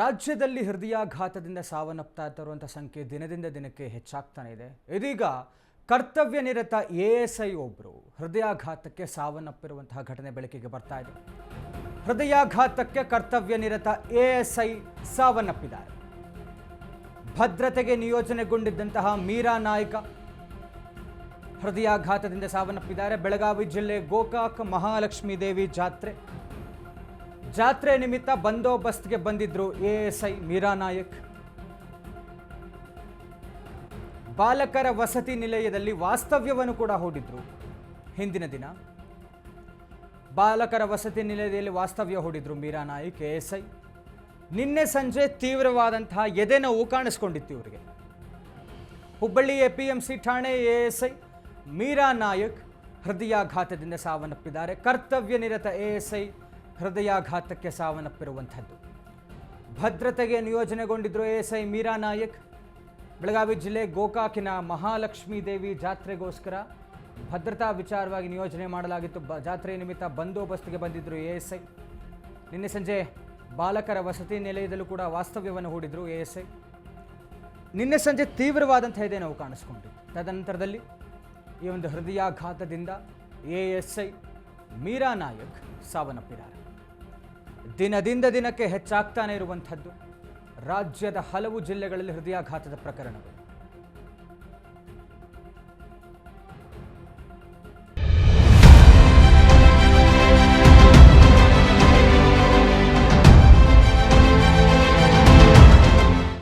ರಾಜ್ಯದಲ್ಲಿ ಹೃದಯಾಘಾತದಿಂದ ಸಾವನ್ನಪ್ತಾ ಇರುವಂಥ ಸಂಖ್ಯೆ ದಿನದಿಂದ ದಿನಕ್ಕೆ ಹೆಚ್ಚಾಗ್ತಾನೆ ಇದೆ. ಇದೀಗ ಕರ್ತವ್ಯ ನಿರತ ಎ ಎಸ್ ಐ ಒಬ್ಬರು ಹೃದಯಾಘಾತಕ್ಕೆ ಸಾವನ್ನಪ್ಪಿರುವಂತಹ ಘಟನೆ ಬೆಳಕಿಗೆ ಬರ್ತಾ ಇದೆ. ಹೃದಯಾಘಾತಕ್ಕೆ ಕರ್ತವ್ಯ ನಿರತ ಎ ಎಸ್ ಐ ಸಾವನ್ನಪ್ಪಿದ್ದಾರೆ. ಭದ್ರತೆಗೆ ನಿಯೋಜನೆಗೊಂಡಿದ್ದಂತಹ ಮೀರಾ ನಾಯ್ಕ ಹೃದಯಾಘಾತದಿಂದ ಸಾವನ್ನಪ್ಪಿದ್ದಾರೆ. ಬೆಳಗಾವಿ ಜಿಲ್ಲೆ ಗೋಕಾಕ್ ಮಹಾಲಕ್ಷ್ಮೀ ದೇವಿ ಜಾತ್ರೆ. ಜಾತ್ರೆ ನಿಮಿತ್ತ ಬಂದೋಬಸ್ತ್ಗೆ ಬಂದಿದ್ರು A S I Meera Nayak. ಬಾಲಕರ ವಸತಿ ನಿಲಯದಲ್ಲಿ ವಾಸ್ತವ್ಯವನ್ನು ಕೂಡ ಹೂಡಿದ್ರು. ಹಿಂದಿನ ದಿನ ಬಾಲಕರ ವಸತಿ ನಿಲಯದಲ್ಲಿ ವಾಸ್ತವ್ಯ ಹೂಡಿದ್ರು ಮೀರಾ ನಾಯಕ್ ಎಎಸ್ಐ ನಿನ್ನೆ ಸಂಜೆ ತೀವ್ರವಾದಂತಹ ಎದೆ ನೋವು ಕಾಣಿಸ್ಕೊಂಡಿತ್ತು ಇವರಿಗೆ. ಹುಬ್ಬಳ್ಳಿ ಎಪಿಎಂಸಿ ಠಾಣೆ ಎಎಸ್ಐ ಮೀರಾ ನಾಯಕ್ ಹೃದಯಾಘಾತದಿಂದ ಸಾವನ್ನಪ್ಪಿದ್ದಾರೆ. ಕರ್ತವ್ಯ ನಿರತ ಎಎಸ್ಐ ಹೃದಯಾಘಾತಕ್ಕೆ ಸಾವನ್ನಪ್ಪಿರುವಂಥದ್ದು. ಭದ್ರತೆಗೆ ನಿಯೋಜನೆಗೊಂಡಿದ್ರು ಎಎಸ್ಐ ಮೀರಾ ನಾಯಕ್. ಬೆಳಗಾವಿ ಜಿಲ್ಲೆ ಗೋಕಾಕಿನ ಮಹಾಲಕ್ಷ್ಮೀ ದೇವಿ ಜಾತ್ರೆಗೋಸ್ಕರ ಭದ್ರತಾ ವಿಚಾರವಾಗಿ ನಿಯೋಜನೆ ಮಾಡಲಾಗಿತ್ತು. ಬ ಜಾತ್ರೆ ನಿಮಿತ್ತ ಬಂದೋಬಸ್ತ್ಗೆ ಬಂದಿದ್ದರು ಎಎಸ್ಐ ನಿನ್ನೆ ಸಂಜೆ ಬಾಲಕರ ವಸತಿ ನಿಲಯದಲ್ಲೂ ಕೂಡ ವಾಸ್ತವ್ಯವನ್ನು ಹೂಡಿದ್ರು ಐ. ನಿನ್ನೆ ಸಂಜೆ ತೀವ್ರವಾದಂಥ ಇದೆ ನಾವು ಕಾಣಿಸ್ಕೊಂಡ್ವಿ ತದನಂತರದಲ್ಲಿ ಈ ಒಂದು ಹೃದಯಾಘಾತದಿಂದ A S I Meera Nayak ಸಾವನ್ನಪ್ಪಿದ್ದಾರೆ. ದಿನದಿಂದ ದಿನಕ್ಕೆ ಹೆಚ್ಚಾಗ್ತಾನೆ ಇರುವಂಥದ್ದು. ರಾಜ್ಯದ ಹಲವು ಜಿಲ್ಲೆಗಳಲ್ಲಿ ಹೃದಯಾಘಾತದ ಪ್ರಕರಣಗಳು.